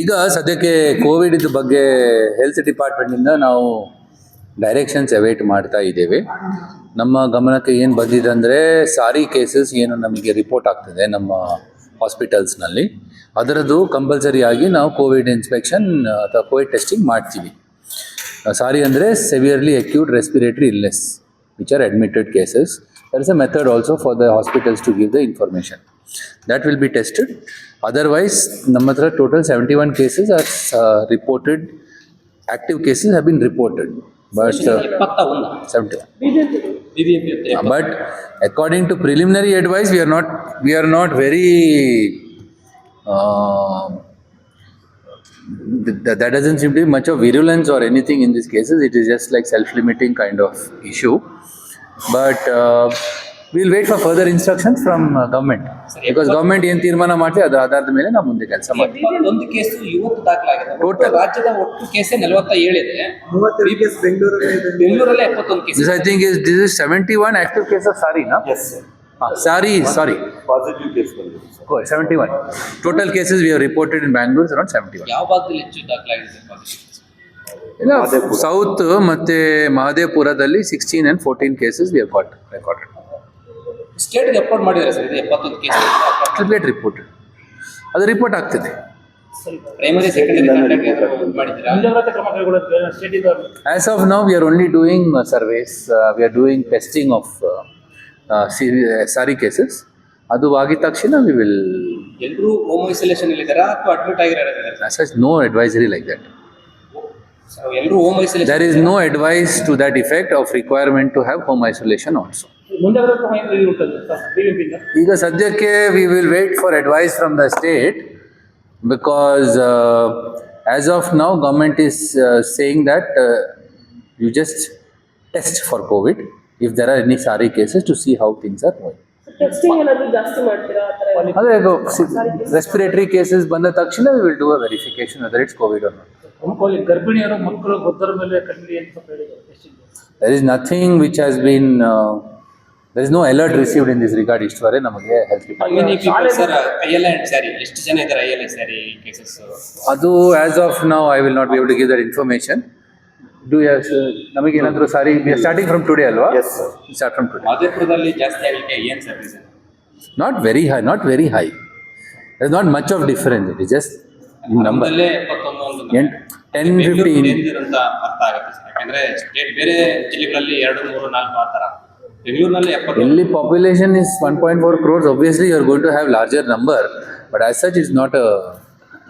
ಈಗ ಸದ್ಯಕ್ಕೆ ಕೋವಿಡ್ ಬಗ್ಗೆ ಹೆಲ್ತ್ ಡಿಪಾರ್ಟ್ಮೆಂಟಿಂದ ನಾವು ಡೈರೆಕ್ಷನ್ಸ್ ಅವೈಟ್ ಮಾಡ್ತಾ ಇದ್ದೇವೆ. ನಮ್ಮ ಗಮನಕ್ಕೆ ಏನು ಬಂದಿದೆ ಅಂದರೆ ಸಾರಿ ಕೇಸಸ್ ಏನು ನಮಗೆ ರಿಪೋರ್ಟ್ ಆಗ್ತದೆ ನಮ್ಮ ಹಾಸ್ಪಿಟಲ್ಸ್ನಲ್ಲಿ ಅದರದ್ದು ಕಂಪಲ್ಸರಿ ಆಗಿ ನಾವು ಕೋವಿಡ್ ಇನ್ಸ್ಪೆಕ್ಷನ್ ಅಥವಾ ಕೋವಿಡ್ ಟೆಸ್ಟಿಂಗ್ ಮಾಡ್ತೀವಿ. ಸಾರಿ ಅಂದರೆ severely acute respiratory illness which are admitted cases there is a method also for the hospitals to give the information that will be tested. Otherwise, ನಮ್ಮ ಹತ್ರ total seventy one cases are reported active cases have been reported but ಇಪ್ಪತ್ತ ಒಂದು seventy BBMP ಅಂತ but according to preliminary advice we are not we are not very that doesn't seem to be much of virulence or anything in these cases. It is just like self-limiting kind of issue. But uh, wait for further instructions from uh, government. Because government ಏನು ತೀರ್ಮಾನ ಮಾಡ್ತೀವಿ ಅದರ ಆಧಾರದ ಮೇಲೆ ನಾವು ಮುಂದೆ ಕೆಲಸ ಮಾಡ್ತೀವಿ ಇಪ್ಪತ್ತೊಂದು ಕೇಸು ಇವತ್ತು ದಾಖಲಾಗಿದೆ Total. ಒಟ್ಟು ರಾಜ್ಯದ ಒಟ್ಟು ಕೇಸೇ ನಲವತ್ತ ಏಳಿದೆ ಬೆಂಗಳೂರಲ್ಲಿ ಎಪ್ಪತ್ತೊಂದು case This I think is this is 71 active case of SARI, no? Yes, sir. Ah, SARI, sorry. Positive case ಬಂದಿದೆ sir. Oh, 71. Total cases we have reported in Bangalore around 71. ಯಾವ ಭಾಗದಲ್ಲಿ ಹೆಚ್ಚು ದಾಖಲಾಗಿದೆ ಸರ್? ಇಲ್ಲ ಸೌತ್ ಮತ್ತೆ ಮಹದೇವಪುರದಲ್ಲಿ sixteen and fourteen cases we got recorded ಸ್ಟೇಟ್ಗೆ upload ಮಾಡಿದ್ರೆ sir ಇದು ಎಪ್ಪತ್ತೊಂದು ಕೇಸ್ ರಿಪೋರ್ಟ್ ಅದು ರಿಪೋರ್ಟ್ ಆಗ್ತದೆ. Primary secondary as of now we are only doing surveys we are doing testing of SARI cases ಅದು ಆಗಿದ ತಕ್ಷಣ ವಿ ವಿಲ್ ಎಲ್ಲರೂ home isolation ಇಲ್ಲಿದ್ದಾರಾ ಅಥವಾ ಅಡ್ಮಿಟ್ ಆಗಿರೋದಿಲ್ಲ such no advisory like that ಎಲ್ಲರೂ home isolation there is no advice to that effect of requirement to have home isolation also. ಮುಂಜಾಗ್ರತಾ ಕ್ರಮ ಏನು ಉಂಟಲ್ಲ ಸರ್ ಬಿಬಿಎಂಪಿಯಿಂದ ಈಗ ಸದ್ಯಕ್ಕೆ we will wait for advice from the state because as of now government is saying that you just test for Covid if there are any SARI cases to see how things are going testing ಏನಾದ್ರು ಜಾಸ್ತಿ ಮಾಡ್ತೀರಾ? ಆ ಥರ ಏನಾದ್ರು? ಅದೇ respiratory cases ಬಂದ ತಕ್ಷಣ we will do a verification whether it's Covid or not ಪ್ರಮುಖವಾಗಿ ಗರ್ಭಿಣಿಯರು ಮಕ್ಕಳು ವೃದ್ಧರ ಮೇಲೆ ಕಣ್ಣಿಗೆ ಅಂತ ಹೇಳಿದ್ದಾರೆ testing there is nothing which has been there is no alert received in this regard ಇಷ್ಟುವರೆ ನಮಗೆ ಹೆಲ್ತ್ ಸ್ಯಾರಿ ಎಷ್ಟು ಜನ ಇದ್ದಾರೆ ಐಎಲ್ ಸ್ಯಾರಿ ಕೇಸಸ್ ಅದು as of now I will not be able to give that information do ನಮಗೆ ಏನಾದರೂ ಸಾರಿ starting from today ಅಲ್ವಾ? Yes, sir. Start from today ಮಾದೇಪುರದಲ್ಲಿ ಜಾಸ್ತಿ ಆಗಲಿಕ್ಕೆ ಏನ್ sir reason not very high not very high is not much of difference it is just number ten fifteen ಅರ್ಥ ಆಗುತ್ತೆ sir ಯಾಕಂದ್ರೆ state ಬೇರೆ ಜಿಲ್ಲೆಗಳಲ್ಲಿ ಎರಡು ಮೂರು ನಾಲ್ಕು ಆ ಥರ. Delhi population is 1.4 crores. Obviously, you are going to have larger number, but as such, it's not a